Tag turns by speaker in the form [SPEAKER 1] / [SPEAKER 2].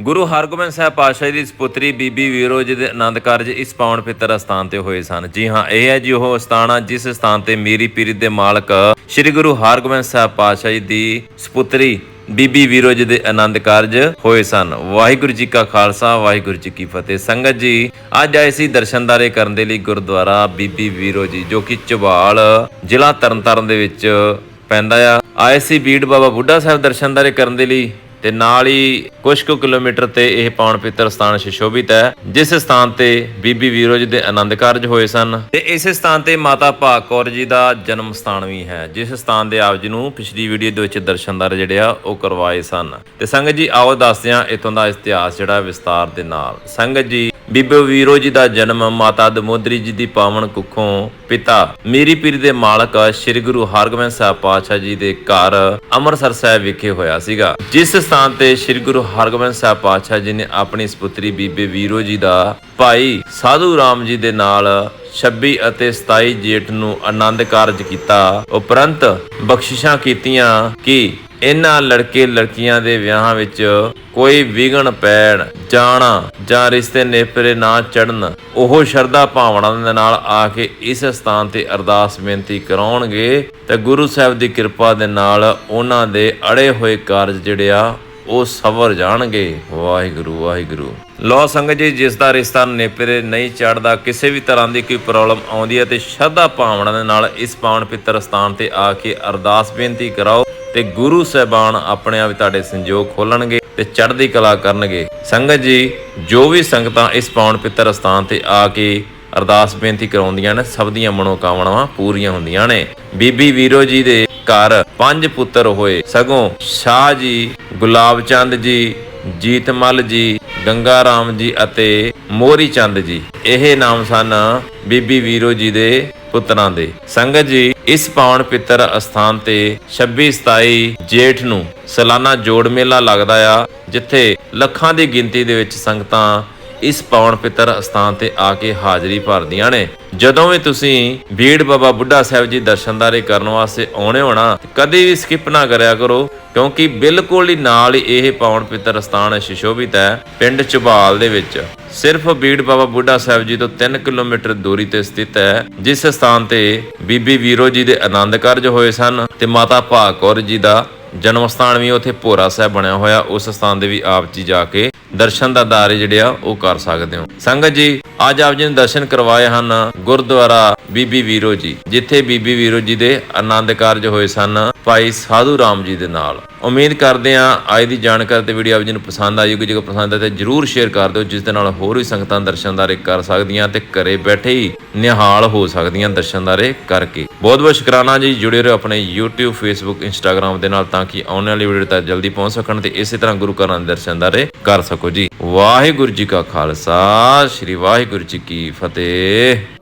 [SPEAKER 1] ਗੁਰੂ ਹਰਗੋਬਿੰਦ ਸਾਹਿਬ ਪਾਤਸ਼ਾਹ ਦੀ ਸੁਪੁੱਤਰੀ ਬੀਬੀ ਵੀਰੋ ਜੀ ਦੇ ਆਨੰਦ ਕਾਰਜ ਇਸ ਪਾਵਨ ਪਿੱਤਰ ਸਥਾਨ ਤੇ ਹੋਏ ਸਨ। ਜੀ ਹਾਂ, ਇਹ ਹੈ ਜੀ ਉਹ ਸਥਾਨ ਆ ਜਿਸ ਸਥਾਨ ਤੇ ਮੀਰੀ ਪੀਰੀ ਦੇ ਮਾਲਕ ਸ੍ਰੀ ਗੁਰੂ ਹਰਗੋਬਿੰਦ ਸਾਹਿਬ ਪਾਤਸ਼ਾਹ ਜੀ ਦੀ ਸੁਪੁੱਤਰੀ ਬੀਬੀ ਵੀਰੋ ਜੀ ਦੇ ਆਨੰਦ ਕਾਰਜ ਹੋਏ ਸਨ। ਵਾਹਿਗੁਰੂ ਜੀ ਕਾ ਖਾਲਸਾ, ਵਾਹਿਗੁਰੂ ਜੀ ਕੀ ਫਤਿਹ। ਸੰਗਤ ਜੀ, ਅੱਜ ਆਏ ਸੀ ਦਰਸ਼ਨਦਾਰੇ ਕਰਨ ਦੇ ਲਈ ਗੁਰਦੁਆਰਾ ਬੀਬੀ ਵੀਰੋ ਜੀ ਜੋ ਕਿ ਚਬਾਲ ਜ਼ਿਲ੍ਹਾ ਤਰਨਤਾਰਨ ਦੇ ਵਿੱਚ ਪੈਂਦਾ ਆ। ਆਏ ਸੀ ਬੀੜ ਬਾਬਾ ਬੁੱਢਾ ਸਾਹਿਬ ਦਰਸ਼ਨਦਾਰੇ ਕਰਨ ਦੇ ਲਈ। ਤੇ ਨਾਲ ਹੀ ਕੁਝ ਕੁ ਕਿਲੋਮੀਟਰ ਤੇ ਇਹ ਪਾਵਨ ਪਿੱਤਰ ਸਥਾਨ ਸ਼ਿਸ਼ੋਭਿਤ ਹੈ, ਜਿਸ ਸਥਾਨ ਤੇ ਬੀਬੀ ਵੀਰੋ ਜੀ ਦੇ ਆਨੰਦ ਕਾਰਜ ਹੋਏ ਸਨ ਤੇ ਇਸ ਸਥਾਨ ਤੇ ਮਾਤਾ ਭਾਗ ਕੌਰ ਜੀ ਦਾ ਜਨਮ ਸਥਾਨ ਵੀ ਹੈ, ਜਿਸ ਸਥਾਨ ਦੇ ਆਪ ਜੀ ਨੂੰ ਪਿਛਲੀ ਵੀਡੀਓ ਦੇ ਵਿੱਚ ਦਰਸ਼ਨਦਾਰ ਜਿਹੜੇ ਆ ਉਹ ਕਰਵਾਏ ਸਨ। ਤੇ ਸੰਗਤ ਜੀ, ਆਓ ਦੱਸਦੇ ਹਾਂ ਇਥੋਂ ਦਾ ਇਤਿਹਾਸ ਜਿਹੜਾ ਵਿਸਤਾਰ ਦੇ ਨਾਲ। ਸੰਗਤ ਜੀ ਬੀਬੀ ਵੀਰੋ ਜੀ ਦਾ ਜਨਮ ਮਾਤਾ ਦਮੋਦਰੀ ਜੀ ਦੀ ਪਾਵਨ ਕੁੱਖੋਂ ਪਿਤਾ ਮੇਰੀ ਪੀਰ ਦੇ ਮਾਲਕ ਸ੍ਰੀ ਗੁਰੂ ਹਰਗੋਬਿੰਦ ਸਾਹਿਬ ਪਾਤਸ਼ਾਹ ਜੀ ਦੇ ਘਰ ਅੰਮ੍ਰਿਤਸਰ ਸਾਹਿਬ ਵਿਖੇ ਹੋਇਆ ਸੀਗਾ। ਜਿਸ ਸਥਾਨ ਤੇ ਸ੍ਰੀ ਗੁਰੂ ਹਰਗੋਬਿੰਦ ਸਾਹਿਬ ਪਾਤਸ਼ਾਹ ਜੀ ਨੇ ਆਪਣੀ ਸੁਪੁੱਤਰੀ ਬੀਬੇ ਵੀਰੋ ਜੀ ਦਾ ਭਾਈ ਸਾਧੂ ਰਾਮ ਜੀ ਦੇ ਨਾਲ 26 ਅਤੇ 27 ਜੇਠ ਨੂੰ ਆਨੰਦ ਕਾਰਜ ਕੀਤਾ। ਉਪਰੰਤ ਬਖਸ਼ਿਸ਼ਾਂ ਕੀਤੀਆਂ ਕਿ ਇਹਨਾਂ ਲੜਕੇ ਲੜਕੀਆਂ ਦੇ ਵਿਆਹਾਂ ਵਿੱਚ ਕੋਈ ਵਿਗਣ ਪੈਣ, ਜਾਣਾ ਜਾਂ ਰਿਸ਼ਤੇ ਨੇਪਰੇ ਨਾ ਚੜਨ ਉਹ ਸ਼ਰਧਾ ਭਾਵਨਾ ਦੇ ਨਾਲ ਆ ਕੇ ਇਸ ਸਥਾਨ ਤੇ ਅਰਦਾਸ ਬੇਨਤੀ ਕਰਾਉਣਗੇ ਤੇ ਗੁਰੂ ਸਾਹਿਬ ਦੀ ਕਿਰਪਾ ਦੇ ਨਾਲ ਉਹਨਾਂ ਦੇ ਅੜੇ ਹੋਏ ਕਾਰਜ ਜਿਹੜੇ ਆ, ਉਹ ਸਵਰ ਜਾਣਗੇ। ਵਾਹਿਗੁਰੂ ਵਾਹਿਗੁਰੂ। ਲੋ ਸੰਗਤ ਜੀ, ਜਿਸ ਦਾ ਰਿਸ਼ਤਾ ਨੇਪਰੇ ਨਹੀਂ ਚੜਦਾ ਕਿਸੇ ਵੀ ਤਰ੍ਹਾਂ ਦੀ ਕੋਈ ਪ੍ਰੋਬਲਮ ਆਉਂਦੀ ਹੈ ਤੇ ਸ਼ਰਧਾ ਭਾਵਨਾ ਦੇ ਨਾਲ ਇਸ ਪਾਵਨ ਪਿੱਤਰ ਸਥਾਨ ਤੇ ਆ ਕੇ ਅਰਦਾਸ ਬੇਨਤੀ ਕਰਾਓ। ਤੇ ਗੁਰੂ ਸਾਹਿਬਾਨ ਆਪਣੇ ਆਪ ਤੁਹਾਡੇ ਸੰਜੋਗ ਖੋਲਣਗੇ ਤੇ ਚੜ੍ਹਦੀ ਕਲਾ ਕਰਨਗੇ। ਸੰਗਤ ਜੀ, ਜੋ ਵੀ ਸੰਗਤਾਂ ਇਸ ਪਾਵਨ ਪਿੱਤਰ ਸਥਾਨ ਤੇ ਆ ਕੇ ਅਰਦਾਸ ਬੇਨਤੀ ਕਰਾਉਂਦੀਆਂ ਨੇ, ਸਭ ਦੀਆਂ ਮਨੋਕਾਮਨਾਵਾਂ ਪੂਰੀਆਂ ਹੁੰਦੀਆਂ ਨੇ। ਬੀਬੀ ਵੀਰੋ ਜੀ ਦੇ ਘਰ ਪੰਜ ਪੁੱਤਰ ਹੋਏ। ਸਗੋਂ ਸ਼ਾਹ ਜੀ ਗੁਲਾਬ ਚੰਦ ਜੀ, ਜੀਤਮਲ ਜੀ ਗੰਗਾ ਰਾਮ ਜੀ ਅਤੇ ਮੋਰੀ ਚੰਦ ਜੀ। ਇਹ ਨਾਮ ਸਨ ਬੀਬੀ ਵੀਰੋ ਜੀ ਦੇ ਪੁੱਤਰਾਂ ਦੇ। ਸੰਗਤ ਜੀ, ਇਸ ਪਾਵਨ ਪਿੱਤਰ ਅਸਥਾਨ ਤੇ 26 27 ਜੇਠ ਨੂੰ ਸਾਲਾਨਾ ਜੋੜ ਮੇਲਾ ਲੱਗਦਾ ਆ, ਜਿੱਥੇ ਲੱਖਾਂ ਦੀ ਗਿਣਤੀ ਦੇ ਵਿੱਚ ਸੰਗਤਾਂ ਇਸ ਪਾਵਨ ਪਿੱਤਰ ਅਸਥਾਨ ਤੇ ਆ ਕੇ ਹਾਜ਼ਰੀ ਭਰਦੀਆਂ ਨੇ। ਜਦੋਂ ਵੀ ਤੁਸੀਂ ਬੀੜ ਬਾਬਾ ਬੁੱਢਾ ਸਾਹਿਬ ਜੀ ਦਰਸ਼ਨਦਾਰੇ ਕਰਨ ਵਾਸਤੇ ਆਉਣੇ ਹੋਣਾ ਕਦੇ ਵੀ ਸਕਿਪ ਨਾ ਕਰਿਆ ਕਰੋ, ਕਿਉਂਕਿ ਬਿਲਕੁਲ ਹੀ ਨਾਲ ਹੀ ਇਹ ਪਾਵਨ ਪਿੱਤਰ ਸਥਾਨ ਸ਼ਿਸ਼ੋਭਿਤ ਹੈ ਪਿੰਡ ਚਬਾਲ ਦੇ ਵਿੱਚ। ਸਿਰਫ ਬੀੜ ਬਾਬਾ ਬੁੱਢਾ ਸਾਹਿਬ ਜੀ ਤੋਂ 3 ਕਿਲੋਮੀਟਰ ਦੂਰੀ ਤੇ ਸਥਿਤ ਹੈ, ਜਿਸ ਸਥਾਨ ਤੇ ਬੀਬੀ ਵੀਰੋ ਜੀ ਦੇ ਆਨੰਦ ਕਾਰਜ ਹੋਏ ਸਨ ਤੇ ਮਾਤਾ ਭਾਗ ਕੌਰ ਜੀ ਦਾ ਜਨਮ ਸਥਾਨ ਵੀ ਉੱਥੇ ਭੋਰਾ ਸਾਹਿਬ ਬਣਿਆ ਹੋਇਆ, ਉਸ ਸਥਾਨ ਦੇ ਵੀ ਆਪ ਜੀ ਜਾ ਕੇ ਦਰਸ਼ਨ ਦਾ ਦਾਰੇ ਜਿਹੜੇ ਆ, ਉਹ ਕਰ ਸਕਦੇ ਹੋ। ਸੰਗਤ ਜੀ, ਅੱਜ ਆਪ ਜੀ ਨੂੰ ਦਰਸ਼ਨ ਕਰਵਾਏ ਹਨ ਗੁਰਦੁਆਰਾ ਬੀਬੀ ਵੀਰੋ ਜੀ, ਜਿੱਥੇ ਬੀਬੀ ਵੀਰੋ ਜੀ ਦੇ ਆਨੰਦ ਕਾਰਜ ਹੋਏ ਸਨ ਭਾਈ ਸਾਧੂ ਰਾਮ ਜੀ ਦੇ ਨਾਲ। ਉਮੀਦ ਕਰਦੇ ਹਾਂ ਅੱਜ ਦੀ ਜਾਣਕਾਰੀ ਤੇ ਵੀਡੀਓ ਆਪ ਜੀ ਨੂੰ ਪਸੰਦ ਆਈ ਹੋਊਗੀ ਜੇਕਰ ਪਸੰਦ ਆਏ ਤਾਂ ਜਰੂਰ ਸ਼ੇਅਰ ਕਰ ਦਿਓ, ਜਿਸ ਦੇ ਨਾਲ ਹੋਰ ਵੀ ਸੰਗਤਾਂ ਦਰਸ਼ਨਦਾਰੇ ਕਰ ਸਕਦੀਆਂ ਤੇ ਘਰੇ ਬੈਠੇ ਹੀ ਨਿਹਾਲ ਹੋ ਸਕਦੀਆਂ ਦਰਸ਼ਨਦਾਰੇ ਕਰਕੇ। ਬਹੁਤ ਬਹੁਤ ਸ਼ੁਕਰਾਨਾ ਜੀ, ਜੁੜੇ ਰਹੋ ਆਪਣੇ YouTube, Facebook, Instagram ਦੇ ਨਾਲ ਤਾਂ ਕਿ ਆਉਣ ਵਾਲੀ ਵੀਡੀਓ ਤੱਕ ਜਲਦੀ ਪਹੁੰਚ ਸਕਣ ਤੇ ਇਸੇ ਤਰ੍ਹਾਂ ਗੁਰੂ ਘਰਾਂ ਦੇ ਦਰਸ਼ਨਦਾਰੇ ਕਰ ਸਕੋ ਜੀ। ਵਾਹਿਗੁਰੂ ਜੀ ਕਾ ਖਾਲਸਾ, ਸ੍ਰੀ ਵਾਹਿਗੁਰੂ ਜੀ ਕੀ ਫਤਿਹ।